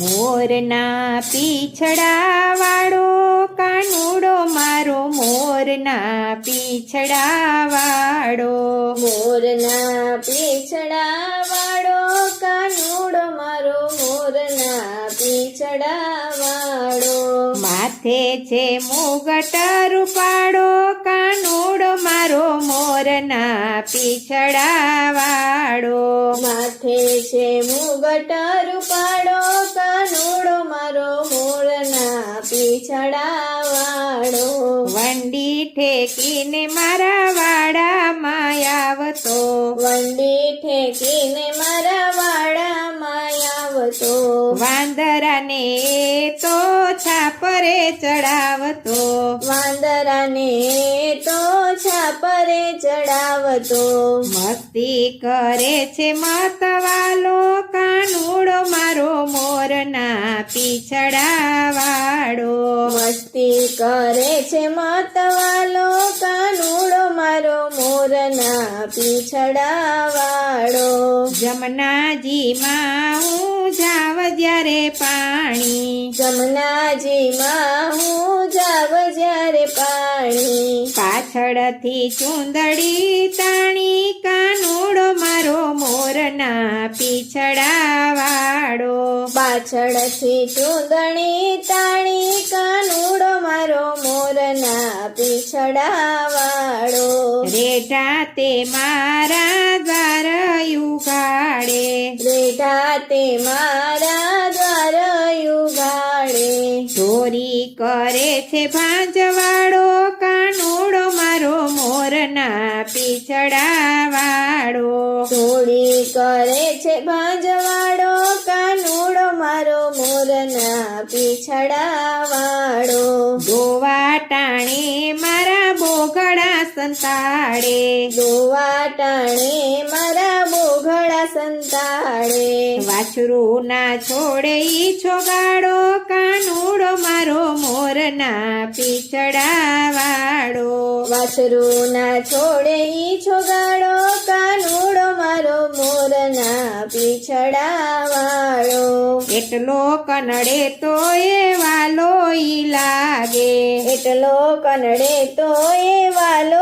મોરના પીછડા વાળો કાનુડો મારો મોરના પીછડા વાળો મોરના છે મુગટ રૂપાડો કાનુડો મારો મોરના પીછડા વાળો માથે છે મુગટ રૂપાડો કાનુડો મારો મોરના પીછડા વાળો વંડી ઠેકીને મારા વાડામાં આવતો. વંડી ઠેકીને મારા વાંદરાને તો છાપરે ચડાવતો. વાંદરાને તો છાપરે ચડાવતો. મસ્તી કરે છે મતવાલો કાનુડો મારો મોરના પીછડાવાળો. મસ્તી કરે છે મતવાલો કાનુડો મારો મોરના પીછડાવાળો. જમનાજીમાં હું જ્યારે પાણી જમનાજીમાં હું જાવ જ્યારે પાણી. પાછળથી ચૂંદડી તાણી કાનુડો મારો મોરના પીછડા વાળો પાછળથી ચૂંદણી તાણી કાનુડો મારો મોરના પીછડા વાળો રેઢા તે મારા યુગાડે બેઠા તે મારા દ્વાર યુગાડે ચોરી કરે છે ભાંજવાળો, કાનુડો મારો મોરના પીછડા વાળો ચોરી કરે છે ભાંજવાડો કાનોડો મારો મોરના પીછડા વાળો ગોવા ટાણે મારા બોગડા સંતાડે. ગોવા ટાણે મારા બોઘડા સંતાડે. વાછરું ના છોડે ઈ છોગાડો કાનુડો મારો મોરના પીછડા વાળો વાછરું ના છોડે ઈ છોગાડો કાનુડો મારો મોરના પીછડા વાળો એટલો કનડે તો એ વાલો ઈ લાગે. એટલો કનડે તો એ વાલો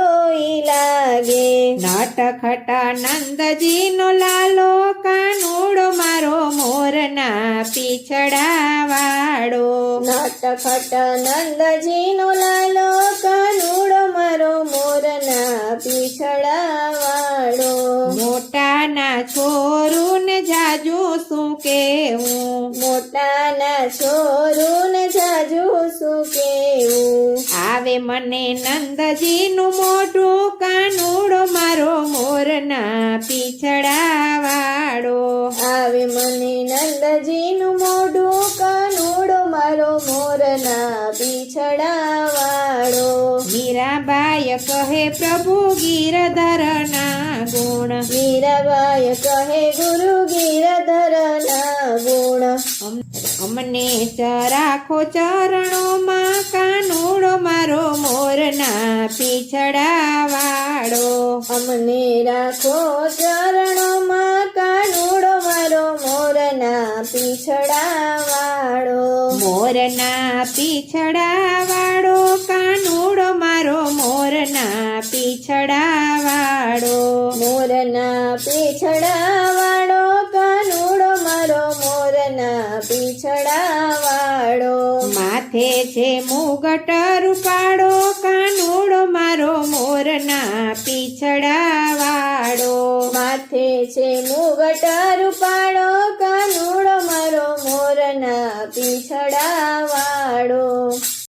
નટખટ નંદજીનો લાલો કાનુડો મારો મોરના પીછડા વાળો નટખટ નંદજીનો લાલો કાનુડો મારો મોરના પીછડા વાળો મોટાના છોરું ને જાજુ શું કેવું? મોટાના છોરું ને જાજુ શું કેવું? આવે મને નંદજીનું મોઢું વાળો મીરાબાઈ કહે પ્રભુ ગીરધરના ગુણ. મીરાબાય કહે ગુરુ ગીરધરના ગુણ. અમ- અમને ચરાખો ચરણોમાં કાનુડો મારો મોરના પીછડા વાળો અમને રાખો ચરણોમાં કાનુડો મારો મોરના પીછડા વાળો મોરના પીછડા વાળો પીછડાવાળો. મોરના પીછડાવાળો કાનુડો મારો મોરના પીછડાવાળો. માથે છે મુગટ રૂપાળો કાનુડો મારો મોરના પીછડાવાળો. માથે છે મુગટ રૂપાળો કાનુડો મારો મોરના પીછડાવાળો.